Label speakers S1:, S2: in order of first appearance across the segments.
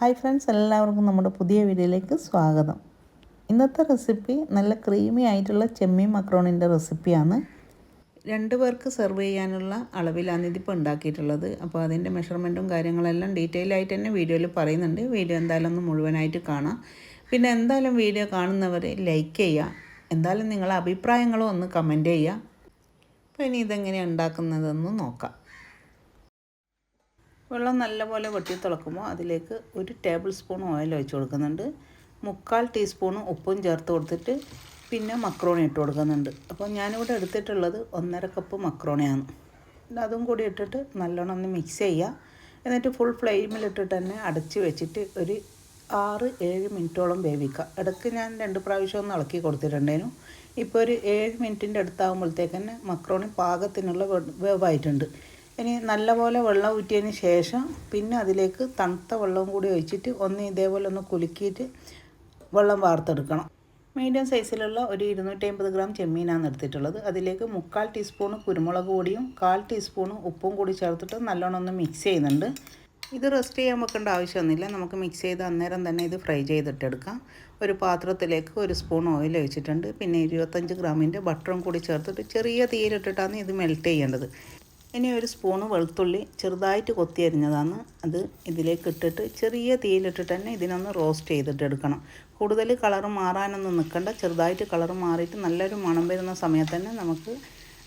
S1: Hi friends എല്ലാവർക്കും നമ്മുടെ പുതിയ വീഡിയോയിലേക്ക് സ്വാഗതം. ഇന്നത്തെ റെസിപ്പി നല്ല ക്രീമി ആയിട്ടുള്ള ചെമ്മീൻ മക്രോണിന്റെ റെസിപ്പിയാണ്. രണ്ട് പേർക്ക് സെർവ് ചെയ്യാനുള്ള അളവിലാണ് ഇതിപ്പോൾ ഉണ്ടാക്കിയിട്ടുള്ളത്. അപ്പോൾ അതിന്റെ മെഷർമെന്റും കാര്യങ്ങളെല്ലാം ഡീറ്റെയിൽ ആയിട്ട് തന്നെ വീഡിയോയിൽ പറയുന്നുണ്ട്. വീഡിയോ എന്തായാലും ഒന്ന് മുഴുവനായിട്ട് കാണാം. പിന്നെ എന്തായാലും വീഡിയോ കാണുന്നവർ ലൈക്ക് ചെയ്യുക. എന്തായാലും നിങ്ങളെ അഭിപ്രായങ്ങളും ഒന്ന് കമന്റ് ചെയ്യുക. അപ്പോൾ ഇനി ഇതെങ്ങനെയാണ് ഉണ്ടാക്കുന്നതെന്ന് നോക്കാം. വെള്ളം നല്ലപോലെ വെട്ടി തിളക്കുമ്പോൾ അതിലേക്ക് ഒരു ടേബിൾ സ്പൂൺ ഓയിൽ ഒഴിച്ച് കൊടുക്കുന്നുണ്ട്. മുക്കാൽ ടീസ്പൂൺ ഉപ്പും ചേർത്ത് കൊടുത്തിട്ട് പിന്നെ മക്രോണി ഇട്ട് കൊടുക്കുന്നുണ്ട്. അപ്പോൾ ഞാനിവിടെ എടുത്തിട്ടുള്ളത് ഒന്നര കപ്പ് മക്രോണിയാണ്. അതും കൂടി ഇട്ടിട്ട് നല്ലോണം ഒന്ന് മിക്സ് ചെയ്യുക. എന്നിട്ട് ഫുൾ ഫ്ലെയിമിലിട്ടിട്ട് തന്നെ അടച്ച് വെച്ചിട്ട് ഒരു ആറ് ഏഴ് മിനിറ്റോളം വേവിക്കുക. ഇടയ്ക്ക് ഞാൻ രണ്ട് പ്രാവശ്യം ഒന്ന് ഇളക്കി കൊടുത്തിട്ടുണ്ടേനു ഇപ്പോൾ ഒരു ഏഴ് മിനിറ്റിന്റെ അടുത്താകുമ്പോഴത്തേക്ക് തന്നെ മക്രോണി പാകത്തിനുള്ള വേവായിട്ടുണ്ട്. ഇനി നല്ലപോലെ വെള്ളം ഊറ്റിയതിന് ശേഷം പിന്നെ അതിലേക്ക് തണുത്ത വെള്ളവും കൂടി ഒഴിച്ചിട്ട് ഒന്ന് ഇതേപോലെ ഒന്ന് കുലുക്കിയിട്ട് വെള്ളം വാർത്തെടുക്കണം. മീഡിയം സൈസിലുള്ള ഒരു ഇരുന്നൂറ്റമ്പത് ഗ്രാം ചെമ്മീനാണ് എടുത്തിട്ടുള്ളത്. അതിലേക്ക് മുക്കാൽ ടീസ്പൂൺ കുരുമുളക് പൊടിയും കാൽ ടീസ്പൂൺ ഉപ്പും കൂടി ചേർത്തിട്ട് നല്ലോണം ഒന്ന് മിക്സ് ചെയ്യുന്നുണ്ട്. ഇത് റെസ്റ്റ് ചെയ്യാൻ വെക്കേണ്ട ആവശ്യമൊന്നുമില്ല. നമുക്ക് മിക്സ് ചെയ്ത് അന്നേരം തന്നെ ഇത് ഫ്രൈ ചെയ്തിട്ടെടുക്കാം. ഒരു പാത്രത്തിലേക്ക് ഒരു സ്പൂൺ ഓയിൽ ഒഴിച്ചിട്ടുണ്ട്. പിന്നെ ഇരുപത്തഞ്ച് ഗ്രാമിന്റെ ബട്ടറും കൂടി ചേർത്തിട്ട് ചെറിയ തീയിലിട്ടിട്ടാണ് ഇത് മെൽറ്റ് ചെയ്യേണ്ടത്. ഇനി ഒരു സ്പൂണ് വെളുത്തുള്ളി ചെറുതായിട്ട് കൊത്തി അരിഞ്ഞതാണ്. അത് ഇതിലേക്ക് ഇട്ടിട്ട് ചെറിയ തീയിലിട്ടിട്ട് തന്നെ ഇതിനൊന്ന് റോസ്റ്റ് ചെയ്തിട്ട് എടുക്കണം. കൂടുതൽ കളർ മാറാനൊന്നും നിൽക്കണ്ട. ചെറുതായിട്ട് കളർ മാറിയിട്ട് നല്ലൊരു മണം വരുന്ന സമയത്ത് തന്നെ നമുക്ക്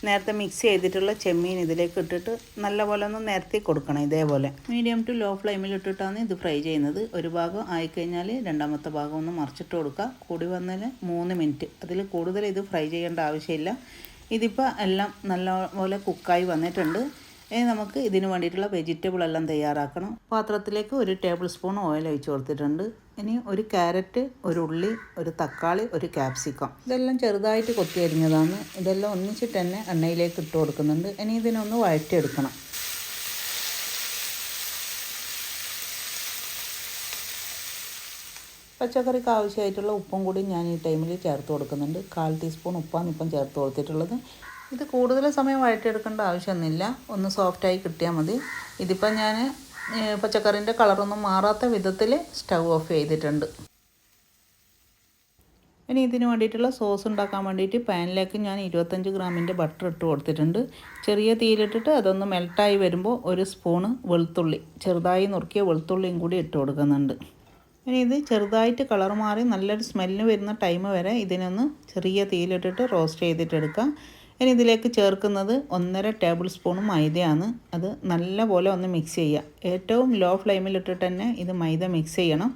S1: നേരത്തെ മിക്സ് ചെയ്തിട്ടുള്ള ചെമ്മീൻ ഇതിലേക്ക് ഇട്ടിട്ട് നല്ലപോലെ ഒന്ന് നിരത്തി കൊടുക്കണം ഇതേപോലെ. മീഡിയം ടു ലോ ഫ്ലെയിമിൽ ഇട്ടിട്ടാണ് ഇത് ഫ്രൈ ചെയ്യുന്നത്. ഒരു ഭാഗം ആയിക്കഴിഞ്ഞാൽ രണ്ടാമത്തെ ഭാഗം ഒന്ന് മറിച്ചിട്ട് കൊടുക്കുക. കൂടി വന്നതിന് മൂന്ന് മിനിറ്റ് അതിൽ കൂടുതൽ ഇത് ഫ്രൈ ചെയ്യേണ്ട ആവശ്യമില്ല. ഇതിപ്പോൾ എല്ലാം നല്ലപോലെ കുക്കായി വന്നിട്ടുണ്ട്. ഇനി നമുക്ക് ഇതിന് വേണ്ടിയിട്ടുള്ള വെജിറ്റബിൾ എല്ലാം തയ്യാറാക്കണം. പാത്രത്തിലേക്ക് ഒരു ടേബിൾ സ്പൂൺ ഓയിൽ ഒഴിച്ച് കൊടുത്തിട്ടുണ്ട്. ഇനി ഒരു ക്യാരറ്റ് ഒരു ഉള്ളി ഒരു തക്കാളി ഒരു ക്യാപ്സിക്കം ഇതെല്ലാം ചെറുതായിട്ട് കൊത്തി അരിഞ്ഞതാണ്. ഇതെല്ലാം ഒന്നിച്ചിട്ട് തന്നെ എണ്ണയിലേക്ക് ഇട്ട് കൊടുക്കുന്നുണ്ട്. ഇനി ഇതിനൊന്ന് വഴറ്റിയെടുക്കണം. പച്ചക്കറിക്ക് ആവശ്യമായിട്ടുള്ള ഉപ്പും കൂടി ഞാൻ ഈ ടൈമിൽ ചേർത്ത് കൊടുക്കുന്നുണ്ട്. കാൽ ടീസ്പൂൺ ഉപ്പാണ് ഇപ്പം ചേർത്ത് കൊടുത്തിട്ടുള്ളത്. ഇത് കൂടുതൽ സമയം വഴറ്റിയെടുക്കേണ്ട ആവശ്യമൊന്നുമില്ല. ഒന്ന് സോഫ്റ്റായി കിട്ടിയാൽ മതി. ഇതിപ്പം ഞാൻ പച്ചക്കറിന്റെ കളറൊന്നും മാറാത്ത വിധത്തിൽ സ്റ്റൗ ഓഫ് ചെയ്തിട്ടുണ്ട്. ഇനി ഇതിന് വേണ്ടിയിട്ടുള്ള സോസ് ഉണ്ടാക്കാൻ വേണ്ടിയിട്ട് പാനിലേക്ക് ഞാൻ ഇരുപത്തഞ്ച് ഗ്രാമിന്റെ ബട്ടർ ഇട്ട് കൊടുത്തിട്ടുണ്ട്. ചെറിയ തീയിലിട്ടിട്ട് അതൊന്ന് മെൽട്ടായി വരുമ്പോൾ ഒരു സ്പൂണ് വെളുത്തുള്ളി ചെറുതായി നുറുക്കിയ വെളുത്തുള്ളിയും കൂടി ഇട്ട് കൊടുക്കുന്നുണ്ട്. ഇനി ഇത് ചെറുതായിട്ട് കളർ മാറി നല്ലൊരു സ്മെല്ല് വരുന്ന ടൈം വരെ ഇതിനൊന്ന് ചെറിയ തീയിലിട്ടിട്ട് റോസ്റ്റ് ചെയ്തിട്ടെടുക്കാം. ഇനി ഇതിലേക്ക് ചേർക്കുന്നത് ഒന്നര ടേബിൾ സ്പൂൺ മൈദയാണ്. അത് നല്ല പോലെ ഒന്ന് മിക്സ് ചെയ്യുക ഏറ്റവും ലോ ഫ്ലെയിമിലിട്ടിട്ട് തന്നെ ഇത് മൈദ മിക്സ് ചെയ്യണം.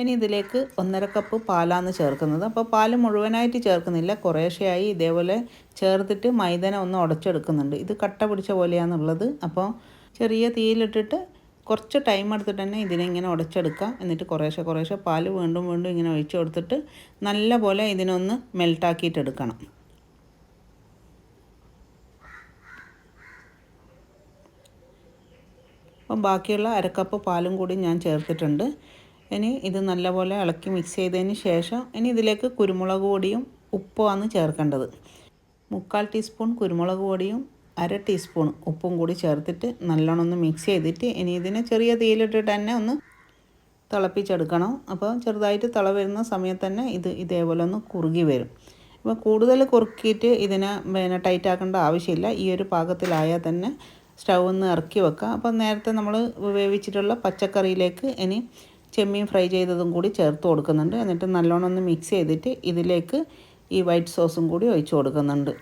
S1: ഇനി ഇതിലേക്ക് ഒന്നര കപ്പ് പാലാണ് ചേർക്കുന്നത്. അപ്പോൾ പാൽ മുഴുവനായിട്ട് ചേർക്കുന്നില്ല. കുറേശ്ശെയായി ഇതേപോലെ ചേർത്തിട്ട് മൈദന ഒന്ന് ഉടച്ചെടുക്കുന്നുണ്ട്. ഇത് കട്ട പിടിച്ച പോലെയാണുള്ളത്. അപ്പോൾ ചെറിയ തീയിലിട്ടിട്ട് കുറച്ച് ടൈം എടുത്തിട്ട് തന്നെ ഇതിനെ ഇങ്ങനെ ഉടച്ചെടുക്കുക എന്നിട്ട് കുറേശ്ശെ കുറേശ്ശെ പാൽ വീണ്ടും വീണ്ടും ഇങ്ങനെ ഒഴിച്ചു കൊടുത്തിട്ട് നല്ല പോലെ ഇതിനൊന്ന് മെൽട്ടാക്കിയിട്ടെടുക്കണം അപ്പം ബാക്കിയുള്ള അരക്കപ്പ് പാലും കൂടി ഞാൻ ചേർത്തിട്ടുണ്ട്. ഇനി ഇത് നല്ലപോലെ ഇളക്കി മിക്സ് ചെയ്തതിന് ശേഷം ഇനി ഇതിലേക്ക് കുരുമുളക് പൊടിയും ഉപ്പുമാണ് ചേർക്കേണ്ടത്. മുക്കാൽ ടീസ്പൂൺ കുരുമുളക് പൊടിയും അര ടീസ്പൂൺ ഉപ്പും കൂടി ചേർത്തിട്ട് നല്ലോണം ഒന്ന് മിക്സ് ചെയ്തിട്ട് ഇനി ഇതിനെ ചെറിയ തീയിലിട്ടിട്ട് തന്നെ ഒന്ന് തിളപ്പിച്ചെടുക്കണം. അപ്പോൾ ചെറുതായിട്ട് തിള വരുന്ന സമയത്ത് തന്നെ ഇത് ഇതേപോലെ ഒന്ന് കുറുകി വരും. അപ്പോൾ കൂടുതൽ കുറുക്കിയിട്ട് ഇതിനെ പിന്നെ ടൈറ്റ് ആക്കേണ്ട ആവശ്യമില്ല. ഈ ഒരു പാകത്തിലായാൽ തന്നെ സ്റ്റൗ ഒന്ന് ഇറക്കി വെക്കുക അപ്പോൾ നേരത്തെ നമ്മൾ വേവിച്ചിട്ടുള്ള പച്ചക്കറിയിലേക്ക് ഇനി ചെമ്മീൻ ഫ്രൈ ചെയ്തതും കൂടി ചേർത്ത് കൊടുക്കുന്നുണ്ട്. എന്നിട്ട് നല്ലോണം ഒന്ന് മിക്സ് ചെയ്തിട്ട് ഇതിലേക്ക് ഈ വൈറ്റ് സോസും കൂടി ഒഴിച്ചു കൊടുക്കുന്നുണ്ട്.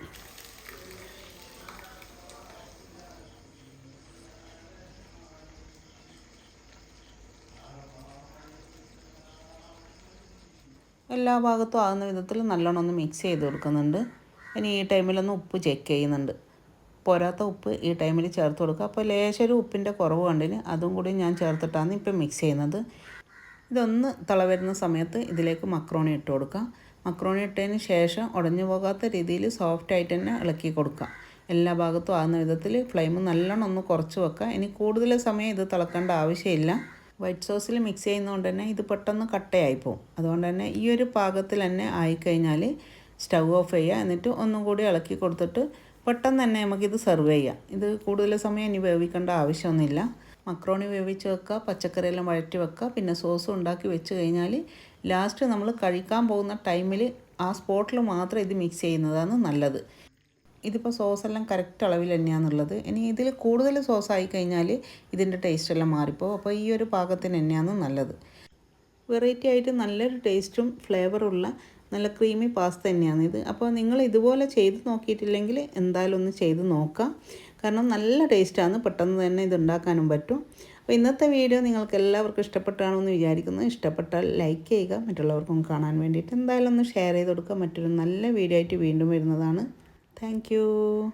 S1: എല്ലാ ഭാഗത്തും ആകുന്ന വിധത്തിൽ നല്ലോണം ഒന്ന് മിക്സ് ചെയ്ത് കൊടുക്കുന്നുണ്ട്. ഇനി ഈ ടൈമിലൊന്ന് ഉപ്പ് ചെക്ക് ചെയ്യുന്നുണ്ട്. പോരാത്ത ഉപ്പ് ഈ ടൈമിൽ ചേർത്ത് കൊടുക്കുക. അപ്പോൾ ലേശൊരു ഉപ്പിന്റെ കുറവ് കണ്ടിന് അതും കൂടി ഞാൻ ചേർത്തിട്ടാണ് ഇപ്പം മിക്സ് ചെയ്യുന്നത്. ഇതൊന്ന് തള വരുന്ന സമയത്ത് ഇതിലേക്ക് മക്രോണി ഇട്ട് കൊടുക്കുക. മക്രോണി ഇട്ടതിന് ശേഷം ഉടഞ്ഞു പോകാത്ത രീതിയിൽ സോഫ്റ്റ് ആയിട്ട് തന്നെ ഇളക്കി കൊടുക്കുക. എല്ലാ ഭാഗത്തും ആകുന്ന വിധത്തിൽ ഫ്ലെയിം നല്ലോണം ഒന്ന് കുറച്ച് വെക്കുക. ഇനി കൂടുതൽ സമയം ഇത് തിളക്കേണ്ട ആവശ്യമില്ല. വൈറ്റ് സോസിൽ മിക്സ് ചെയ്യുന്നതുകൊണ്ട് തന്നെ ഇത് പെട്ടെന്ന് കട്ടയായി പോകും അതുകൊണ്ട് തന്നെ ഈ ഒരു പാകത്തിൽ തന്നെ ആയിക്കഴിഞ്ഞാൽ സ്റ്റൗ ഓഫ് ചെയ്യുക. എന്നിട്ട് ഒന്നും കൂടി ഇളക്കി കൊടുത്തിട്ട് പെട്ടെന്ന് തന്നെ നമുക്കിത് സെർവ് ചെയ്യാം. ഇത് കൂടുതൽ സമയം ഇനി വേവിക്കേണ്ട ആവശ്യമൊന്നുമില്ല. മക്രോണി വേവിച്ച് വെക്കുക പച്ചക്കറിയെല്ലാം വഴറ്റി വെക്കുക. പിന്നെ സോസ് ഉണ്ടാക്കി വെച്ച് കഴിഞ്ഞാൽ ലാസ്റ്റ് നമ്മൾ കഴിക്കാൻ പോകുന്ന ടൈമിൽ ആ സ്പോട്ടിൽ മാത്രം ഇത് മിക്സ് ചെയ്യുന്നതാണ് നല്ലത്. ഇതിപ്പോൾ സോസെല്ലാം കറക്റ്റ് അളവിൽ തന്നെയാണെന്നുള്ളത് ഇനി ഇതിൽ കൂടുതൽ സോസ് ആയി കഴിഞ്ഞാൽ ഇതിന്റെ ടേസ്റ്റ് എല്ലാം മാറിപ്പോകും അപ്പോൾ ഈ ഒരു പാകത്തിന് തന്നെയാണ് നല്ലത്. വെറൈറ്റി ആയിട്ട് നല്ലൊരു ടേസ്റ്റും ഫ്ലേവറുള്ള നല്ല ക്രീമി പാസ്ത തന്നെയാണ് ഇത്. അപ്പോൾ നിങ്ങൾ ഇതുപോലെ ചെയ്ത് നോക്കിയിട്ടില്ലെങ്കിൽ എന്തായാലും ഒന്ന് ചെയ്ത് നോക്കാം. കാരണം നല്ല ടേസ്റ്റാണ് പെട്ടെന്ന് തന്നെ ഇത് ഉണ്ടാക്കാനും പറ്റും. അപ്പോൾ ഇന്നത്തെ വീഡിയോ നിങ്ങൾക്ക് എല്ലാവർക്കും ഇഷ്ടപ്പെട്ടാണോ എന്ന് വിചാരിക്കുന്നു. ഇഷ്ടപ്പെട്ടാൽ ലൈക്ക് ചെയ്യുക. മറ്റുള്ളവർക്കും കാണാൻ വേണ്ടിയിട്ട് എന്തായാലും ഒന്ന് ഷെയർ ചെയ്ത് കൊടുക്കുക. മറ്റൊരു നല്ല വീഡിയോ ആയിട്ട് വീണ്ടും വരുന്നതാണ്. thank you.